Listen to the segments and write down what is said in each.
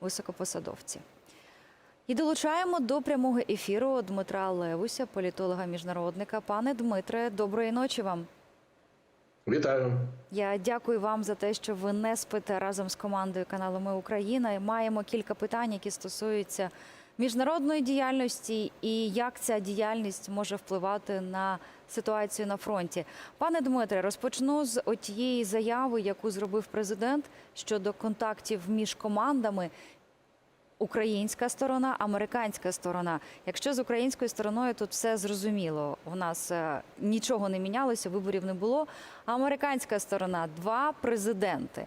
високопосадовці. І долучаємо до прямого ефіру Дмитра Левуся, політолога міжнародника. Пане Дмитре, доброї ночі вам. Вітаю. Я дякую вам за те, що ви не спите разом з командою каналу Ми Україна. Маємо кілька питань, які стосуються міжнародної діяльності і як ця діяльність може впливати на ситуацію на фронті. Пане Дмитре, розпочну з отієї заяви, яку зробив президент щодо контактів між командами. Українська сторона, американська сторона. Якщо з українською стороною тут все зрозуміло, у нас е, нічого не мінялося, виборів не було. Американська сторона два президенти.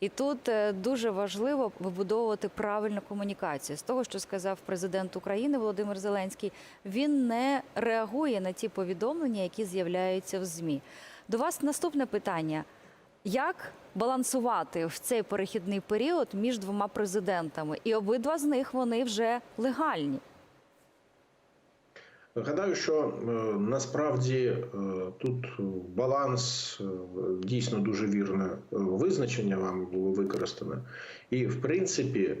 І тут е, дуже важливо вибудовувати правильну комунікацію. З того, що сказав президент України Володимир Зеленський, він не реагує на ті повідомлення, які з'являються в ЗМІ. До вас наступне питання: як балансувати в цей перехідний період між двома президентами? І обидва з них вони вже легальні. Гадаю, що е, насправді е, тут баланс е, дійсно дуже вірне визначення вам було використане, і в принципі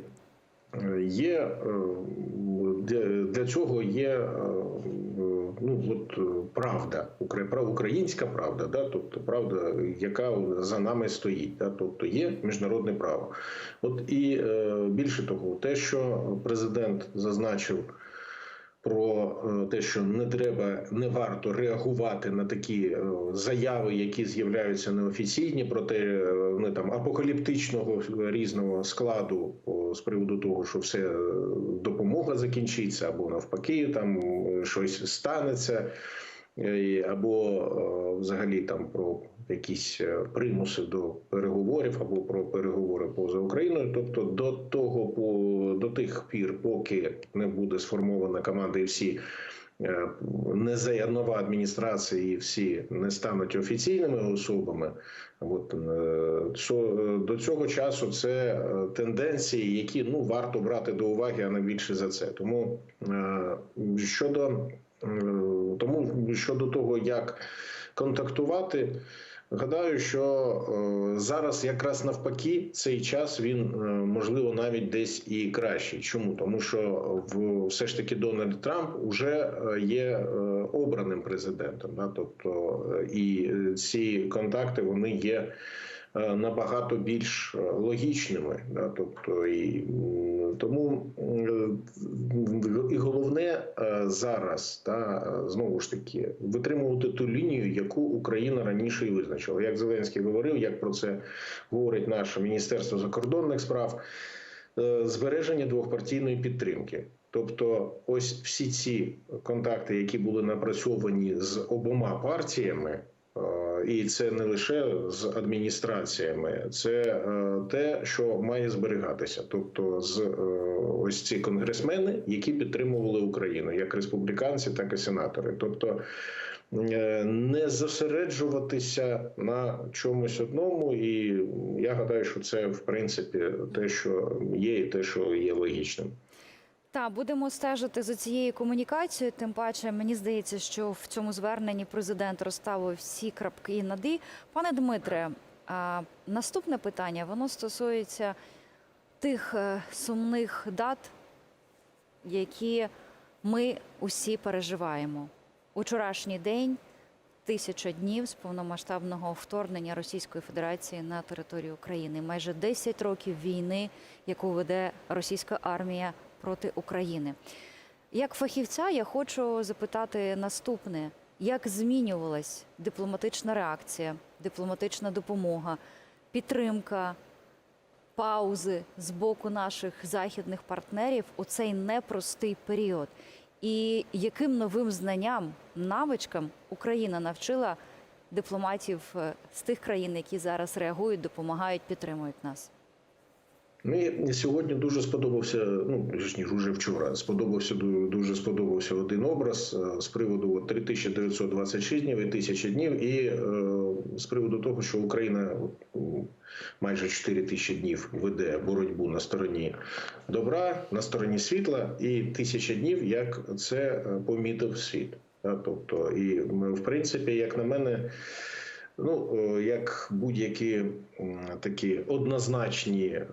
є для, цього є ну от правда, укра- українська правда, да, тобто правда, яка за нами стоїть, да, тобто є міжнародне право. От і більше того, те, що президент зазначив про е, те, що не треба, не варто реагувати на такі е, заяви, які з'являються неофіційні, проте е, вони там апокаліптичного різного складу з приводу того, що все е, допомога закінчиться, або навпаки, там щось станеться. Або взагалі там про якісь е, примуси до переговорів або про переговори поза Україною. Тобто до того по до тих пір, поки не буде сформована команда, і всі е, не нова адміністрація, і всі не стануть офіційними особами. От, е, до цього часу це тенденції, які ну варто брати до уваги, а не більше за це. Тому щодо Тому щодо того, як контактувати, гадаю, що е, зараз якраз навпаки цей час він е, можливо навіть десь і кращий. Чому? Тому що в все ж таки Дональд Трамп вже е, є обраним президентом. Да? Тобто і ці контакти вони є. Е, Набагато більш е, логічними, тобто і тому і головне е, зараз та знову ж таки витримувати ту лінію, яку Україна раніше і визначила. Як Зеленський говорив, як про це говорить наше міністерство закордонних справ, збереження двохпартійної підтримки. Тобто, ось всі ці контакти, які були напрацьовані з обома партіями. І це не лише з адміністраціями, це е, те, що має зберігатися. Тобто, з е, ось ці конгресмени, які підтримували Україну, як республіканці, так і сенатори. Тобто е, не зосереджуватися на чомусь одному, і я гадаю, що це в принципі те, що є, і те, що є логічним. Та будемо стежити за цією комунікацією. Тим паче, мені здається, що в цьому зверненні президент розставив всі крапки «і». Пане Дмитре, наступне питання воно стосується тих е, сумних дат, які ми усі переживаємо. Учорашній день тисяча днів з повномасштабного вторгнення Російської Федерації на територію України. Майже 10 років війни, яку веде російська армія проти України. Як фахівця, я хочу запитати наступне: як змінювалась дипломатична реакція, дипломатична допомога, підтримка, паузи з боку наших західних партнерів у цей непростий період? І яким новим знанням, навичкам Україна навчила дипломатів е, з тих країн, які зараз реагують, допомагають, підтримують нас? Мені сьогодні дуже сподобався. Ну точніше, вже вчора сподобався ду- дуже сподобався один образ е, з приводу от, 3926 днів і 1000 днів, і е, з приводу того, що Україна майже 4000 днів веде боротьбу на стороні добра, на стороні світла, і 1000 днів, як це е, помітив світ. Тобто, і в принципі, як на мене. Ну, е, як будь-які такі однозначні е,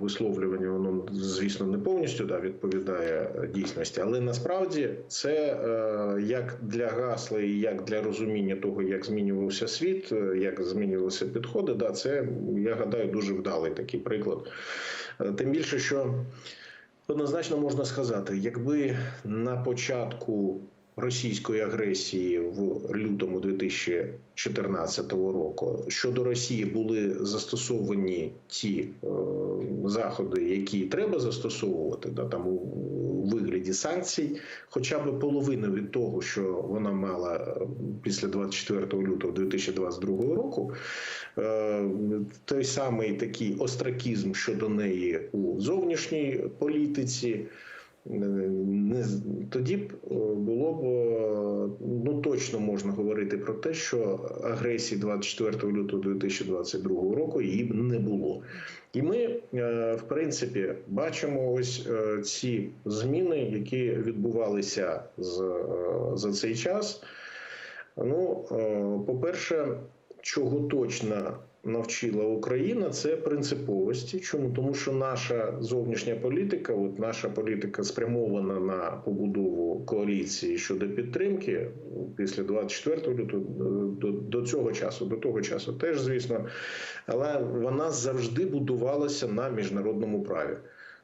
висловлювання, воно, звісно, не повністю да, відповідає дійсності, але насправді це е, як для гасла і як для розуміння того, як змінювався світ, як змінювалися підходи, да, це, я гадаю, дуже вдалий такий приклад. Тим більше, що однозначно можна сказати, якби на початку російської агресії в лютому 2014 року щодо Росії були застосовані ті е, заходи, які треба застосовувати, да, там у вигляді санкцій, хоча б половину від того, що вона мала е, після 24 лютого 2022 року, е, той самий такий остракізм щодо неї у зовнішній політиці. Не тоді б е, було б е, ну точно можна говорити про те, що агресії 24 лютого 2022 року її б не було. І ми, е, в принципі, бачимо ось ці зміни, які відбувалися за цей час. Ну, по-перше, чого точно навчила Україна, це принциповості. Чому? Тому що наша зовнішня політика, от наша політика спрямована на побудову коаліції щодо підтримки після 24 лютого е, до, до цього часу, до того часу теж, звісно, але вона завжди будувалася на міжнародному праві.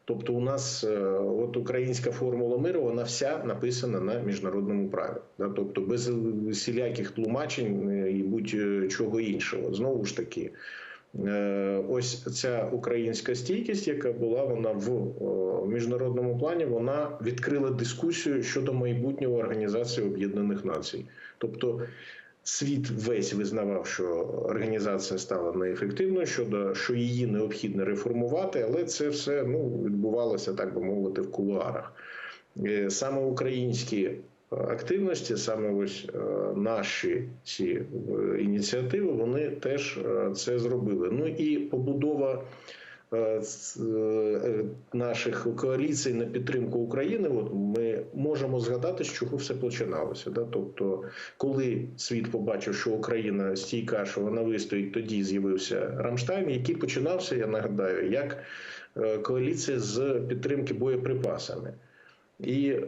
Тобто, у нас е, от українська формула миру, вона вся написана на міжнародному праві, тобто без всіляких тлумачень е, і будь-чого іншого. Знову ж таки, е, ось ця українська стійкість, яка була вона в міжнародному плані, вона відкрила дискусію щодо майбутнього організації Об'єднаних Націй. Тобто світ весь визнавав, що організація стала неефективною, щодо що її необхідно реформувати, але це все ну відбувалося, так би мовити, в кулуарах. Е, Саме українські активності, саме ось е, наші ці е, ініціативи, вони теж е, це зробили. Ну і побудова е, е, наших коаліцій на підтримку України. От ми можемо згадати, з чого все починалося. Да? Тобто, коли світ побачив, що Україна стійка, що вона вистоїть, тоді з'явився Рамштайн, який починався, я нагадаю, як е, коаліція з підтримки боєприпасами. І е,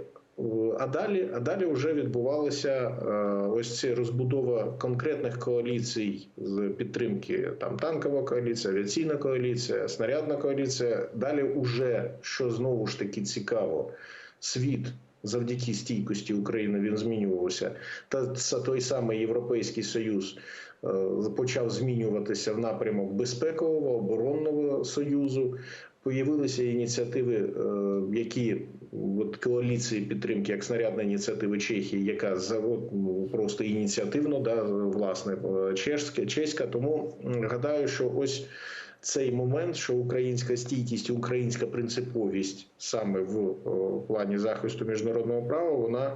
а далі, а далі вже відбувалася е, ось ця розбудова конкретних коаліцій з підтримки там танкова коаліція, авіаційна коаліція, снарядна коаліція. Далі, уже що знову ж таки цікаво, світ завдяки стійкості України він змінювався. Та той самий Європейський Союз е, почав змінюватися в напрямок безпекового оборонного союзу. Появилися ініціативи, е, які от коаліції підтримки, як снарядна ініціатива Чехії, яка ну, просто ініціативно, да, власне, е, чешська, чеська. Тому гадаю, що ось цей момент, що українська стійкість, українська принциповість саме в о, плані захисту міжнародного права, вона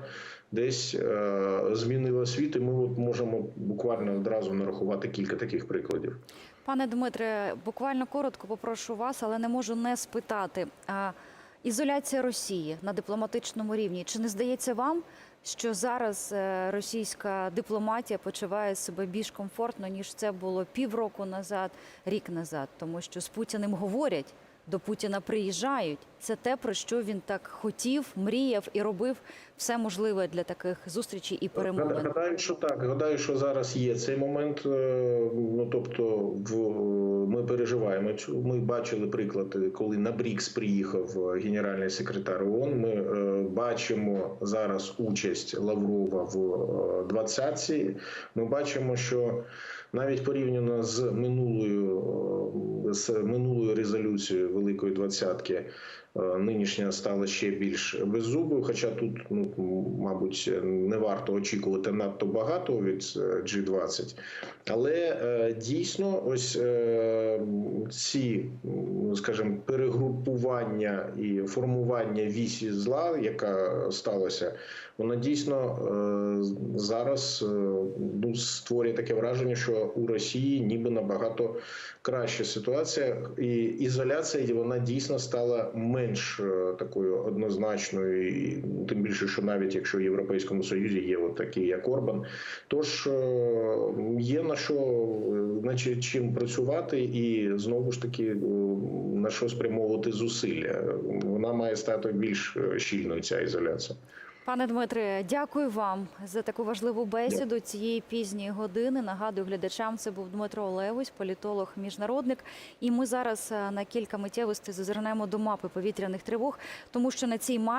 десь е, змінила світ, і ми от можемо буквально одразу нарахувати кілька таких прикладів. Пане Дмитре, буквально коротко попрошу вас, але не можу не спитати. А, ізоляція Росії на дипломатичному рівні. Чи не здається вам, що зараз е, російська дипломатія почуває себе більш комфортно, ніж це було півроку назад, рік назад? Тому що з Путіним говорять, до Путіна приїжджають. Це те, про що він так хотів, мріяв і робив все можливе для таких зустрічей і перемовин. Гадаю, що так. Гадаю, що зараз є цей момент. е, Ну тобто, в ми переживаємо цю. Ми бачили приклад, коли на Брікс приїхав е, генеральний секретар ООН. Ми е, бачимо зараз участь Лаврова в двадцятці. Ми бачимо, що навіть порівняно з минулою е, з минулою резолюцією Великої двадцятки. Е, Нинішня стала ще більш беззубою, хоча тут, ну мабуть, не варто очікувати надто багато від е, G20. Але е, дійсно, ось ці, скажімо, перегрупування і формування вісі зла, яка сталася, вона дійсно зараз ну, створює таке враження, що у Росії ніби набагато краща ситуація, і ізоляція вона дійсно стала менш менш е, такою однозначною, і тим більше, що навіть якщо в Європейському Союзі є от такі, як Орбан, тож е, є на що е, значить, чим працювати, і знову ж таки е, на що спрямовувати зусилля. Вона має стати більш е, щільною ця ізоляція. Пане Дмитре, дякую вам за таку важливу бесіду цієї пізньої години. Нагадую глядачам, це був Дмитро Олевич, політолог, міжнародник. І ми зараз е, на кілька миттєвостей зазирнемо до мапи повітряних тривог, тому що на цій мапі.